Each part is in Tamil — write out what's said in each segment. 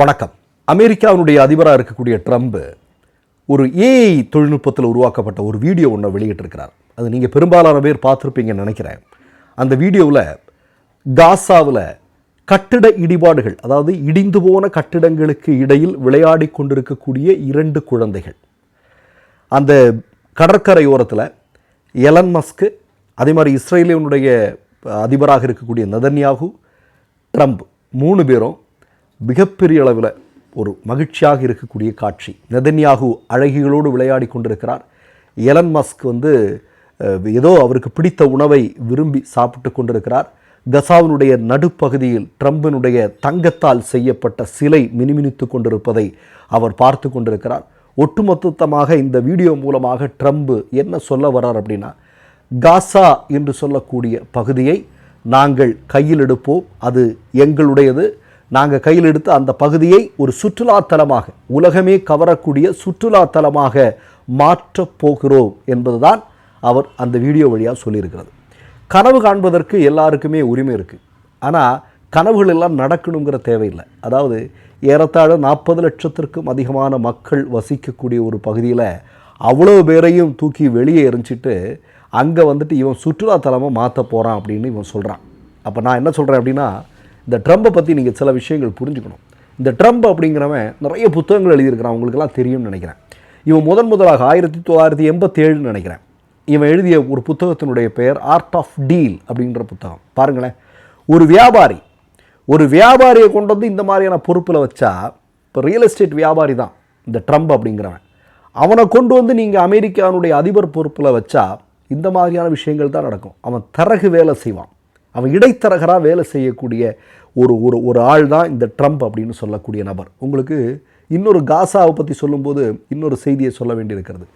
வணக்கம். அமெரிக்காவினுடைய அதிபராக இருக்கக்கூடிய ட்ரம்ப் ஒரு ஏஐ தொழில்நுட்பத்தில் உருவாக்கப்பட்ட ஒரு வீடியோ ஒன்றை வெளியிட்டிருக்கிறார். அது நீங்கள் பெரும்பாலான பேர் பார்த்துருப்பீங்கன்னு நினைக்கிறேன். அந்த வீடியோவில் காசாவில் கட்டிட இடிபாடுகள் அதாவது இடிந்து போன கட்டிடங்களுக்கு இடையில் விளையாடி கொண்டிருக்கக்கூடிய இரண்டு குழந்தைகள். அந்த கடற்கரையோரத்தில் எலன் மஸ்க்கு அதே மாதிரி இஸ்ரேலியனுடைய அதிபராக இருக்கக்கூடிய நதன்யாகு ட்ரம்ப் மூணு பேரும் மிகப்பெரிய அளவில் ஒரு மகிழ்ச்சியாக இருக்கக்கூடிய காட்சி. நெதன்யாகு அழகிகளோடு விளையாடி கொண்டிருக்கிறார். எலன் மஸ்க் வந்து ஏதோ அவருக்கு பிடித்த உணவை விரும்பி சாப்பிட்டு கொண்டிருக்கிறார். கசாவினுடைய நடுப்பகுதியில் ட்ரம்பினுடைய தங்கத்தால் செய்யப்பட்ட சிலை மினுமினுத்து கொண்டிருப்பதை அவர் பார்த்து கொண்டிருக்கிறார். ஒட்டுமொத்தமாக இந்த வீடியோ மூலமாக ட்ரம்ப் என்ன சொல்ல வர்றார் அப்படின்னா காசா என்று சொல்லக்கூடிய பகுதியை நாங்கள் கையில் எடுப்போம். அது எங்களுடையது. நாங்கள் கையில் எடுத்து அந்த பகுதியை ஒரு சுற்றுலாத்தலமாக உலகமே கவரக்கூடிய சுற்றுலாத்தலமாக மாற்றப் போகிறோம் என்பதுதான் அவர் அந்த வீடியோ வழியாக சொல்லியிருக்கிறது. கனவு காண்பதற்கு எல்லாருக்குமே உரிமை இருக்குது ஆனால் கனவுகள் எல்லாம் நடக்கணுங்கிற தேவையில்லை. அதாவது ஏறத்தாழ நாற்பது லட்சத்திற்கும் அதிகமான மக்கள் வசிக்கக்கூடிய ஒரு பகுதியில் அவ்வளோ பேரையும் தூக்கி வெளியே எரிஞ்சிட்டு அங்கே வந்துட்டு இவன் சுற்றுலாத்தலமாக மாற்ற போகிறான் அப்படின்னு இவன் சொல்கிறான் அப்போ நான் என்ன சொல்கிறேன் அப்படின்னா இந்த ட்ரம்பை பற்றி நீங்கள் சில விஷயங்கள் புரிஞ்சுக்கணும். இந்த ட்ரம்ப் அப்படிங்கிறவன் நிறைய புத்தகங்கள் எழுதியிருக்கிறான் அவங்களுக்கெல்லாம் தெரியும்னு நினைக்கிறேன். இவன் முதன் முதலாக ஆயிரத்தி தொள்ளாயிரத்தி எண்பத்தேழுன்னு நினைக்கிறேன். இவன் எழுதிய ஒரு புத்தகத்தினுடைய பெயர் ஆர்ட் ஆஃப் டீல் அப்படின்ற புத்தகம். பாருங்களேன். ஒரு வியாபாரி ஒரு வியாபாரியை கொண்டு வந்து இந்த மாதிரியான பொறுப்பில் வச்சா இப்போ ரியல் எஸ்டேட் வியாபாரி தான் இந்த ட்ரம்ப் அப்படிங்கிறவன். அவனை கொண்டு வந்து நீங்கள் அமெரிக்கானுடைய அதிபர் பொறுப்பில் வச்சா இந்த மாதிரியான விஷயங்கள் தான் நடக்கும். அவன் தரகு வேலை செய்வான். அவன் இடைத்தரகராக வேலை செய்யக்கூடிய ஒரு ஒரு ஒரு ஆள் தான் இந்த ட்ரம்ப் அப்படின்னு சொல்லக்கூடிய நபர். உங்களுக்கு இன்னொரு காசாவை பற்றி சொல்லும்போது இன்னொரு செய்தியை சொல்ல வேண்டியிருக்கிறது.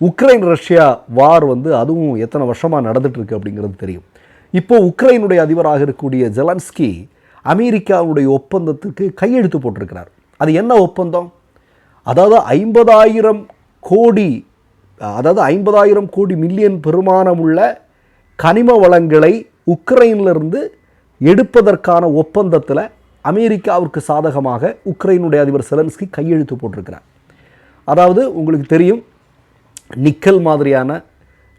உக்ரைன் ரஷ்யா வார் வந்து அதுவும் எத்தனை வருஷமாக நடந்துகிட்ருக்கு அப்படிங்கிறது தெரியும். இப்போ உக்ரைனுடைய அதிபராக இருக்கக்கூடிய ஜெலன்ஸ்கி அமெரிக்காவுடைய ஒப்பந்தத்துக்கு கையெழுத்து போட்டிருக்கிறார். அது என்ன ஒப்பந்தம்? அதாவது ஐம்பதாயிரம் கோடி அதாவது ஐம்பதாயிரம் கோடி மில்லியன் பெருமானமுள்ள கனிம வளங்களை உக்ரைனிலிருந்து எடுப்பதற்கான ஒப்பந்தத்தில் அமெரிக்காவிற்கு சாதகமாக உக்ரைனுடைய அதிபர் செலன்ஸ்கி கையெழுத்து போட்டிருக்கிறார். அதாவது உங்களுக்கு தெரியும் நிக்கல் மாதிரியான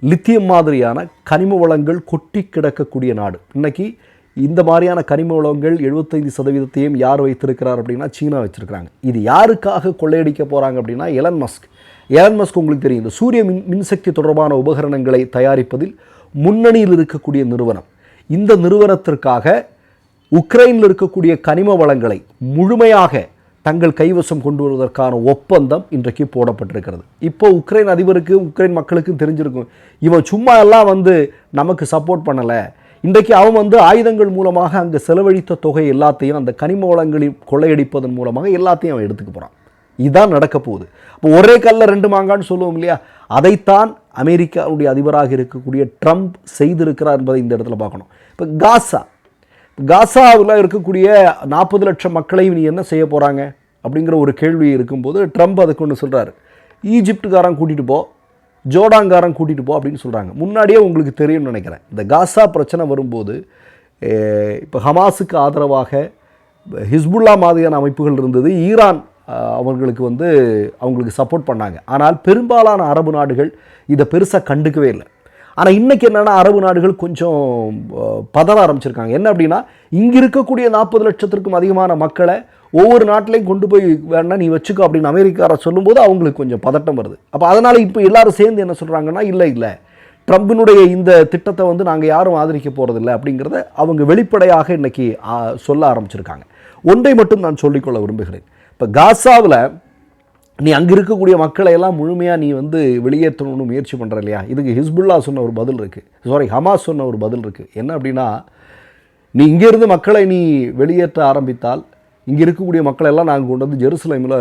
லித்தியம் மாதிரியான கனிம வளங்கள் கொட்டி கிடக்கக்கூடிய நாடு. இன்னைக்கு இந்த மாதிரியான கனிம வளங்கள் எழுபத்தைந்து சதவீதத்தையும் யார் வைத்திருக்கிறார் அப்படின்னா சீனா வச்சுருக்கிறாங்க. இது யாருக்காக கொள்ளையடிக்க போகிறாங்க அப்படின்னா எலன் மஸ்க். எலன் மஸ்க் உங்களுக்கு தெரியும் இந்த சூரிய மின் மின்சக்தி தொடர்பான உபகரணங்களை தயாரிப்பதில் முன்னணியில் இருக்கக்கூடிய நிறுவனம். இந்த நிறுவனத்திற்காக உக்ரைனில் இருக்கக்கூடிய கனிம வளங்களை முழுமையாக தங்கள் கைவசம் கொண்டு வருவதற்கான ஒப்பந்தம் இன்றைக்கு போடப்பட்டிருக்கிறது. இப்போ உக்ரைன் அதிபருக்கு உக்ரைன் மக்களுக்கும் தெரிஞ்சிருக்கும் இவன் சும்மா எல்லாம் வந்து நமக்கு சப்போர்ட் பண்ணலை. இன்றைக்கு அவன் வந்து ஆயுதங்கள் மூலமாக அங்கே செலவழித்த தொகை எல்லாத்தையும் அந்த கனிம வளங்களில் கொள்ளையடிப்பதன் மூலமாக எல்லாத்தையும் அவன் எடுத்துக்க போகிறான் இதுதான் நடக்க போகுது. இப்போ ஒரே கல்லில் ரெண்டு மாங்கான்னு சொல்லுவோம் இல்லையா? அதைத்தான் அமெரிக்காவுடைய அதிபராக இருக்கக்கூடிய ட்ரம்ப் செய்திருக்கிறார் என்பதை இந்த இடத்துல பார்க்கணும். இப்போ காசா காசாவில் இருக்கக்கூடிய நாற்பது லட்சம் மக்களையும் நீ என்ன செய்ய போகிறாங்க அப்படிங்கிற ஒரு கேள்வி இருக்கும்போது ட்ரம்ப் அதுக்கு ஒன்று சொல்கிறாரு ஈஜிப்டுக்காரன் கூட்டிகிட்டு போ ஜோடாங்காரன் கூட்டிகிட்டு போ அப்படின்னு சொல்கிறாங்க முன்னாடியே உங்களுக்கு தெரியும்னு நினைக்கிறேன். இந்த காசா பிரச்சனை வரும்போது இப்போ ஹமாஸுக்கு ஆதரவாக ஹிஸ்புல்லா மாதிரியான அமைப்புகள் இருந்தது. ஈரான் அவர்களுக்கு வந்து அவங்களுக்கு சப்போர்ட் பண்ணாங்க. ஆனால் பெரும்பாலான அரபு நாடுகள் இதை பெருசாக கண்டுக்கவே இல்லை. ஆனால் இன்றைக்கி என்னென்னா அரபு நாடுகள் கொஞ்சம் பதற ஆரம்பிச்சிருக்காங்க. என்ன அப்படின்னா இங்கே இருக்கக்கூடிய நாற்பது லட்சத்திற்கும் அதிகமான மக்களை ஒவ்வொரு நாட்டிலையும் கொண்டு போய் வேணா நீ வச்சுக்கோ அப்படின்னு அமெரிக்காரை சொல்லும்போது அவங்களுக்கு கொஞ்சம் பதட்டம் வருது. அப்போ அதனால் இப்போ எல்லாரும் சேர்ந்து என்ன சொல்கிறாங்கன்னா இல்லை இல்லை. ட்ரம்பினுடைய இந்த திட்டத்தை வந்து நாங்கள் யாரும் ஆதரிக்க போகிறதில்ல அப்படிங்கிறத அவங்க வெளிப்படையாக இன்றைக்கி சொல்ல ஆரம்பிச்சிருக்காங்க. ஒன்றை மட்டும் நான் சொல்லிக்கொள்ள விரும்புகிறேன். இப்போ காசாவில் நீ அங்கே இருக்கக்கூடிய மக்களை எல்லாம் முழுமையாக நீ வந்து வெளியேற்றணும்னு முயற்சி பண்ணுற இல்லையா? இதுக்கு ஹிஸ்புல்லா சொன்ன ஒரு பதில் இருக்குது சாரி ஹமாஸ் சொன்ன ஒரு பதில் இருக்குது என்ன அப்படின்னா நீ இங்கேருந்து மக்களை நீ வெளியேற்ற ஆரம்பித்தால் இங்கே இருக்கக்கூடிய மக்களை எல்லாம் நாங்கள் கொண்டு வந்து ஜெருசலேமில்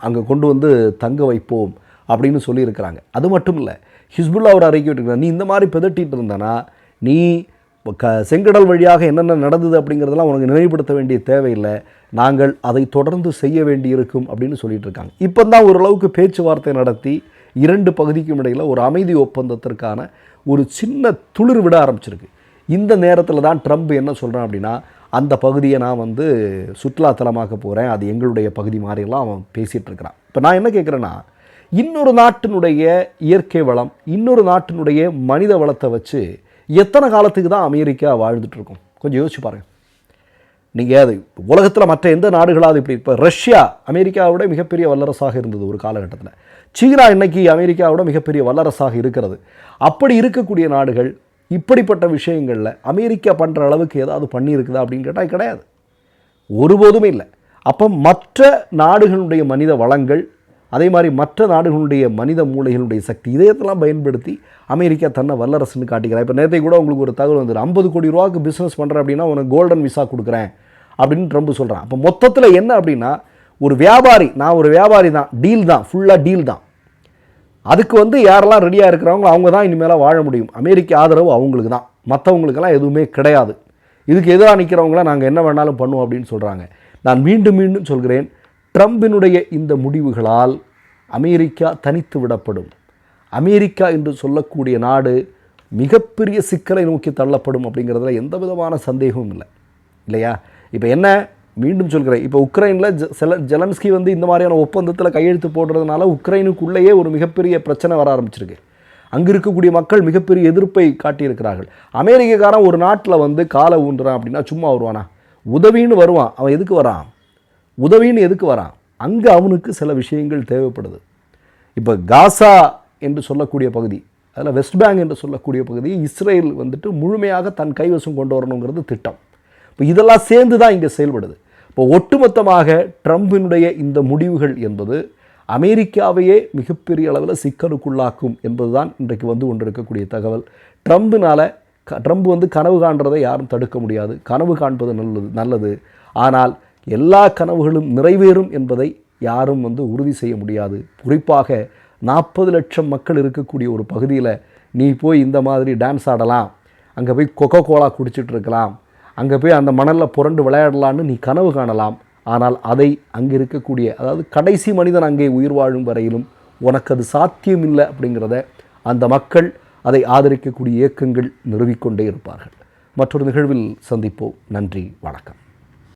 அங்கே கொண்டு வந்து தங்க வைப்போம் அப்படின்னு சொல்லியிருக்கிறாங்க. அது மட்டும் இல்லை ஹிஸ்புல்லா ஒரு அறிக்கை விட்டுருக்காங்க நீ இந்த மாதிரி பிதட்டிட்டு இருந்தனா நீ க செங்கடல் வழியாக என்னென்ன நடந்தது அப்படிங்கிறதெல்லாம் உனக்கு நினைவுபடுத்த வேண்டிய தேவையில்லை. நாங்கள் அதை தொடர்ந்து செய்ய வேண்டியிருக்கும் அப்படின்னு சொல்லிட்டு இருக்காங்க. இப்போ தான் ஓரளவுக்கு பேச்சுவார்த்தை நடத்தி இரண்டு பகுதிக்கும் இடையில் ஒரு அமைதி ஒப்பந்தத்திற்கான ஒரு சின்ன துளிர் விட ஆரம்பிச்சிருக்கு. இந்த நேரத்தில் தான் ட்ரம்ப் என்ன சொல்கிறான் அப்படின்னா அந்த பகுதியை நான் வந்து சுற்றுலாத்தலமாக்க போகிறேன் அது எங்களுடைய பகுதி மாதிரிலாம் அவன் பேசிகிட்டு இருக்கிறான். இப்போ நான் என்ன கேட்குறேன்னா இன்னொரு நாட்டினுடைய இயற்கை வளம் இன்னொரு நாட்டினுடைய மனித வளத்தை வச்சு எத்தனை காலத்துக்கு தான் அமெரிக்கா வாழ்ந்துட்டுருக்கும்? கொஞ்சம் யோசிச்சு பாருங்கள் நீங்கள் அது உலகத்தில் மற்ற எந்த நாடுகளாவது இப்படி இப்போ ரஷ்யா அமெரிக்காவோட மிகப்பெரிய வல்லரசாக இருந்தது ஒரு காலகட்டத்தில். சீனா இன்னைக்கு அமெரிக்காவோட மிகப்பெரிய வல்லரசாக இருக்கிறது. அப்படி இருக்கக்கூடிய நாடுகள் இப்படிப்பட்ட விஷயங்களில் அமெரிக்கா பண்ணுற அளவுக்கு ஏதாவது பண்ணியிருக்குதா அப்படின்னு கேட்டால் கிடையாது. ஒருபோதுமே இல்லை. அப்போ மற்ற நாடுகளுடைய மனித வளங்கள் அதே மாதிரி மற்ற நாடுகளுடைய மனித மூளைகளுடைய சக்தி இதயத்தெல்லாம் பயன்படுத்தி அமெரிக்கா தன்னை வல்லரசுன்னு காட்டிக்கிறா. இப்போ நேரத்தை கூட உங்களுக்கு ஒரு தகவல் வந்து ஐம்பது கோடி ரூபாய்க்கு பிஸ்னஸ் பண்ணுறேன் அப்படின்னா உனக்கு கோல்டன் விசா கொடுக்குறேன் அப்படின்னு ட்ரம்ப் சொல்கிறான் அப்போ மொத்தத்தில் என்ன அப்படின்னா ஒரு வியாபாரி நான் ஒரு வியாபாரி தான் டீல் தான் ஃபுல்லாக டீல் தான். அதுக்கு வந்து யாரெல்லாம் ரெடியாக இருக்கிறவங்க அவங்க தான் இனிமேல் வாழ முடியும். அமெரிக்க ஆதரவு அவங்களுக்கு தான் மற்றவங்களுக்கெல்லாம் எதுவுமே கிடையாது. இதுக்கு எதிராக நிற்கிறவங்களாம் நாங்கள் என்ன வேணாலும் பண்ணுவோம் அப்படின்னு சொல்கிறாங்க நான் மீண்டும் மீண்டும் சொல்கிறேன் ட்ரம்பினுடைய இந்த முடிவுகளால் அமெரிக்கா தனித்து விடப்படும். அமெரிக்கா என்று சொல்லக்கூடிய நாடு மிகப்பெரிய சிக்கலை நோக்கி தள்ளப்படும் அப்படிங்கிறதுல எந்த விதமான சந்தேகமும் இல்லை. இல்லையா? இப்போ என்ன? மீண்டும் சொல்கிறேன். இப்போ உக்ரைனில் ஜ செல ஜெலன்ஸ்கி வந்து இந்த மாதிரியான ஒப்பந்தத்தில் கையெழுத்து போடுறதுனால உக்ரைனுக்குள்ளேயே ஒரு மிகப்பெரிய பிரச்சனை வர ஆரம்பிச்சிருக்கு. அங்கே இருக்கக்கூடிய மக்கள் மிகப்பெரிய எதிர்ப்பை காட்டியிருக்கிறார்கள். அமெரிக்கக்காரன் ஒரு நாட்டில் வந்து காலை ஊன்றான் அப்படின்னா சும்மா வருவானா? உதவின்னு வருவான். அவன் எதுக்கு வரான்? உதவின்னு எதுக்கு வரான்? அங்கே அவனுக்கு சில விஷயங்கள் தேவைப்படுது. இப்போ காசா என்று சொல்லக்கூடிய பகுதி அதில் வெஸ்ட் பேங்க் என்று சொல்லக்கூடிய பகுதியை இஸ்ரேல் வந்துட்டு முழுமையாக தன் கைவசம் கொண்டு வரணுங்கிறது திட்டம். இப்போ இதெல்லாம் சேர்ந்து தான் இங்கே செயல்படுது. இப்போ ஒட்டுமொத்தமாக ட்ரம்பினுடைய இந்த முடிவுகள் என்பது அமெரிக்காவையே மிகப்பெரிய அளவில் சிக்கலுக்குள்ளாக்கும் என்பதுதான் இன்றைக்கு வந்து கொண்டிருக்கக்கூடிய தகவல். ட்ரம்ப்னால் க- ட்ரம்ப் வந்து கனவு காண்றதை யாரும் தடுக்க முடியாது. கனவு காண்பது நல்லது நல்லது. ஆனால் எல்லா கனவுகளும் நிறைவேறும் என்பதை யாரும் வந்து உறுதி செய்ய முடியாது. குறிப்பாக நாற்பது லட்சம் மக்கள் இருக்கக்கூடிய ஒரு பகுதியில் நீ போய் இந்த மாதிரி டான்ஸ் ஆடலாம் அங்கே போய் கொக்கோ கோலா குடிச்சிட்டு இருக்கலாம் அங்கே போய் அந்த மணலில் புரண்டு விளையாடலான்னு நீ கனவு காணலாம். ஆனால் அதை அங்கே இருக்கக்கூடிய அதாவது கடைசி மனிதன் அங்கே உயிர் வாழும் வரையிலும் உனக்கு அது சாத்தியமில்லை அப்படிங்கிறத அந்த மக்கள் அதை ஆதரிக்கக்கூடிய இயக்கங்கள் நிறுவிக்கொண்டே இருப்பார்கள். மற்றொரு நிகழ்வில் சந்திப்போம். நன்றி வணக்கம்.